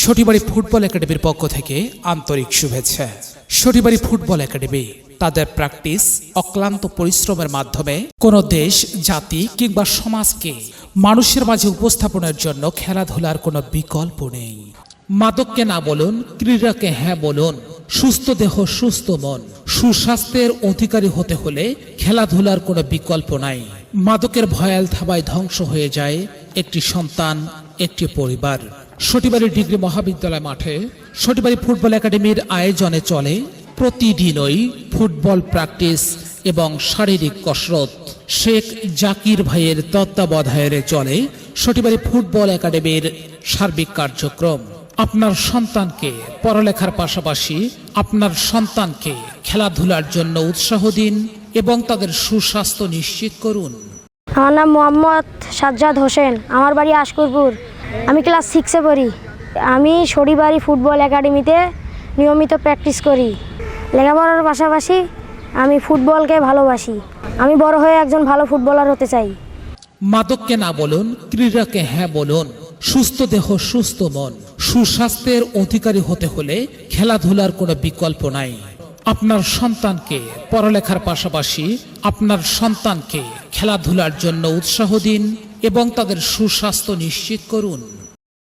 Shotibari football একাডেমির পক্ষ থেকে আন্তরিক শুভেচ্ছা। সটিবাড়ি ফুটবল একাডেমি তাদের প্র্যাকটিস অক্লান্ত পরিশ্রমের মাধ্যমে কোনো দেশ, জাতি কিংবা সমাজকে মানুষের মাঝে উপস্থাপনের জন্য খেলাধুলার কোনো বিকল্প নেই। মাদককে না বলুন, ক্রীড়াকে হ্যাঁ বলুন, সুস্থ দেহ, সুস্থ মন, সুস্বাস্থ্যের অধিকারী হতে হলে খেলাধুলার কোনো বিকল্প নাই। মাদকের ভয়াল থাবায় ধ্বংস হয়ে যায় একটি সন্তান, একটি পরিবার। সটিবাড়ি ডিগ্রি মহাবিদ্যালয় মাঠে সটিবাড়ি ফুটবল একাডেমির আয়োজনে চলে প্রতিদিনই ফুটবল প্র্যাকটিস এবং শারীরিক কসরত। শেখ জাকির ভাইয়ের তত্ত্বাবধায়নে চলে সটিবাড়ি ফুটবল একাডেমির সার্বিক কার্যক্রম। আপনার সন্তানকে পড়ালেখার পাশাপাশি আপনার সন্তানকে খেলাধুলার জন্য উৎসাহ দিন এবং তাদের সুস্বাস্থ্য নিশ্চিত করুন। আমার নাম মোহাম্মদ সাজ্জাদ হোসেন। আমার বাড়ি আশকুরপুর। আমি ক্লাস সিক্সে পড়ি। আমি শরিবাড়ি ফুটবল একাডেমিতে নিয়মিত প্র্যাকটিস করি। লেখাপড়ার পাশাপাশি আমি ফুটবলকে ভালোবাসি। আমি বড় হয়ে একজন ভালো ফুটবলার হতে চাই। মাদককে না বলুন, ক্রীড়াকে হ্যাঁ বলুন। সুস্থ দেহ, সুস্থ মন। সুস্বাস্থ্যের অধিকারী হতে হলে খেলাধুলার কোনো বিকল্প নাই। আপনার সন্তানকে পড়ালেখার পাশাপাশি আপনার সন্তানকে খেলাধুলার জন্য উৎসাহ দিন। এবং তাদের সুস্বাস্থ্য নিশ্চিত করুন।